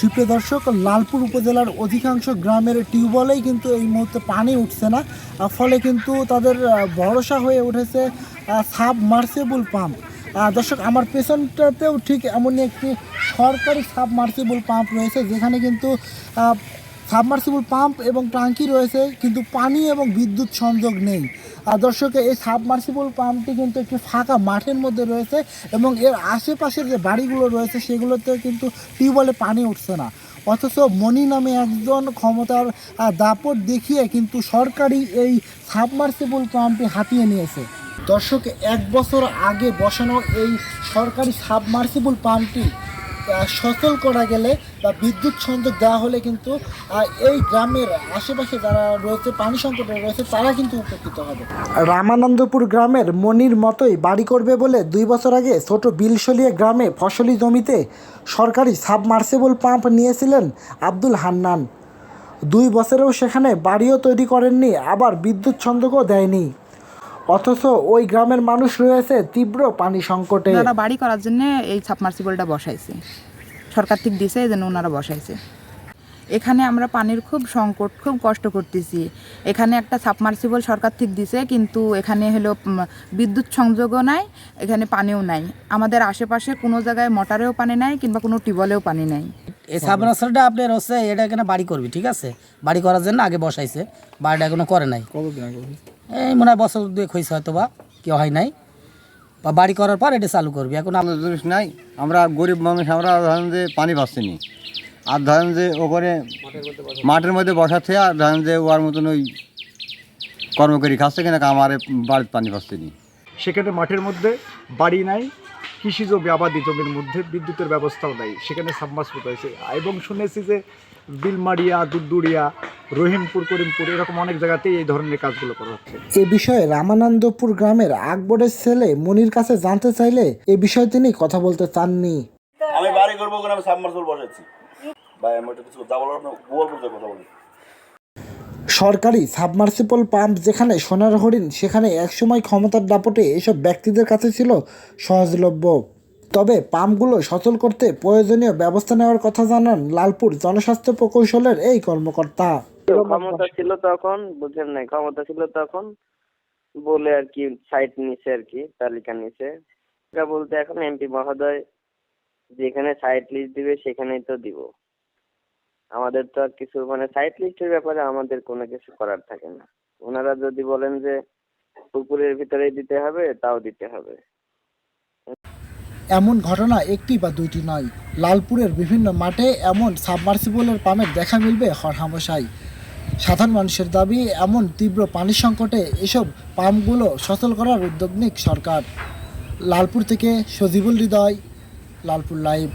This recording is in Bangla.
সুপ্রিয় দর্শক, লালপুর উপজেলার অধিকাংশ গ্রামের টিউবওয়েলেই কিন্তু এই মুহূর্তে পানি উঠছে না ফলে কিন্তু তাদের ভরসা হয়ে উঠেছে সাবমার্সিবল পাম্প। দর্শক, আমার পেছনটাতেও ঠিক এমনই একটি সরকারি সাবমার্সিবল পাম্প রয়েছে, যেখানে কিন্তু সাবমার্সিবল পাম্প এবং ট্যাঙ্কি রয়েছে, কিন্তু পানি এবং বিদ্যুৎ সংযোগ নেই। আর দর্শক, এই সাবমার্সিবল পাম্পটি কিন্তু একটি ফাঁকা মাঠের মধ্যে রয়েছে এবং এর আশেপাশের যে বাড়িগুলো রয়েছে সেগুলোতে কিন্তু টিউবওয়েলে পানি উঠছে না। অথচ মনি নামে একজন ক্ষমতার দাপট দেখিয়ে কিন্তু সরকারি এই সাবমার্সিবল পাম্পটি হাতিয়ে নিয়েছে। দর্শক, এক বছর আগে বসানো এই সরকারি সাবমার্সিবল পাম্পটি সচল করা গেলে বা বিদ্যুৎ সংযোগ দেওয়া হলে কিন্তু এই গ্রামের আশেপাশে যারা রয়েছে, পানি সংকটে রয়েছে, তারা কিন্তু উপকৃত হবে। রামানন্দপুর গ্রামের মনির মতোই বাড়ি করবে বলে দুই বছর আগে ছোট বিলসলিয়া গ্রামে ফসলি জমিতে সরকারি সাবমার্সেবল পাম্প নিয়েছিলেন আব্দুল হান্নান। দুই বছরেও সেখানে বাড়িও তৈরি করেননি, আবার বিদ্যুৎ সংযোগও দেয়নি। অথচ ওই গ্রামের মানুষ রয়েছে তীব্র পানি সংকটে। ওনারা বাড়ি করার জন্য এই সাবমার্সিবলটা বসাইছে। সরকার ঠিক দিছে এই জন্য ওনারা বসাইছে। এখানে আমরা পানির খুব সংকট খুব কষ্ট করতেছি। এখানে একটা সাবমার্সিবল সরকার ঠিক দিছে কিন্তু এখানে হলো বিদ্যুৎ সংযোগও নাই এখানে পানিও নাই। আমাদের আশেপাশে কোনো জায়গায় মোটরেও পানি নাই কিংবা কোনো টিউবওয়েলেও পানি নাই। এই সাবনাসারটা আপনার হচ্ছে এটা এখানে বাড়ি করবি ঠিক আছে? বাড়ি করার জন্য আগে বসাইছে বাড়িটা এখনও করে নাই। এই মনে হয় বছর দুয়েক হয়েছে হয়তো বা কেউ হয় নাই। বা বাড়ি করার পর এটা চালু করবি। এখন আমাদের জিনিস নাই। আমরা গরিব মানুষ আমরা ধরেন যে পানি পাচ্ছি নি আর ধরেন যে ওপরে মাঠের মধ্যে বসাচ্ছে আর ধরেন যে ওর মতন ওই কর্মকরী খাচ্ছে কিনা আমার বাড়িতে পানি পাচ্ছি নি সেখানে মাঠের মধ্যে বাড়ি নাই কৃষিজ আবাদি জমির মধ্যে বিদ্যুতের ব্যবস্থাও নাই। সেখানে সাবমার্সিবল হয়েছে এবং শুনেছি যে বিলমারিয়া দুদুড়িয়া রহিমপুর করিমপুর এরকম অনেক জায়গাতেই এই ধরনের কাজগুলো করা হচ্ছে। এ বিষয়ে রামানন্দপুর গ্রামের আকবরের ছেলে মনির কাছে জানতে চাইলে এ বিষয়ে তিনি কথা বলতে চাননি। আমি বাড়ি করব আমি সাবমার্সিবল বসাচ্ছি ভাই আমি কিছু যা বলার কথা বলি। সরকারি সাবমার্সিবল পাম্প যেখানে সোনার হরিণ সেখানে একসময় ক্ষমতার দাপটে এসব ব্যক্তিদের কাছে ছিল সহজলভ্য। তবে পাম্পগুলো সচল করতে প্রয়োজনীয় ব্যবস্থা নেওয়ার কথা জানান লালপুর জনস্বাস্থ্য প্রকৌশলের এই কর্মকর্তা। ক্ষমতা ছিল তখন বুঝেন নাই ক্ষমতা ছিল তখন বলে আর কি সাইট নিছে আর কি তালিকা নিছে। এটা বলতে এখন এমপি মহোদয় যেখানে সাইট লিস্ট দিবে সেখানেই তো দিব। আমাদের তো আর কিছু মানে সাইট লিস্টের ব্যাপারে আমাদের কোনো কিছু করার থাকে না। ওনারা যদি বলেন যে পুকুরের ভিতরেই দিতে হবে তাও দিতে হবে। এমন ঘটনা একটি বা দুইটি নয়। লালপুরের বিভিন্ন মাঠে এমন সাবমার্সিবলের পাম্পের দেখা মিলবে হরহামেশাই। সাধারণ মানুষের দাবি, এমন তীব্র পানি সংকটে এসব পাম্পগুলো সচল করার উদ্যোগ নিক সরকার। লালপুর থেকে সজিবুল হৃদয়, লালপুর লাইভ।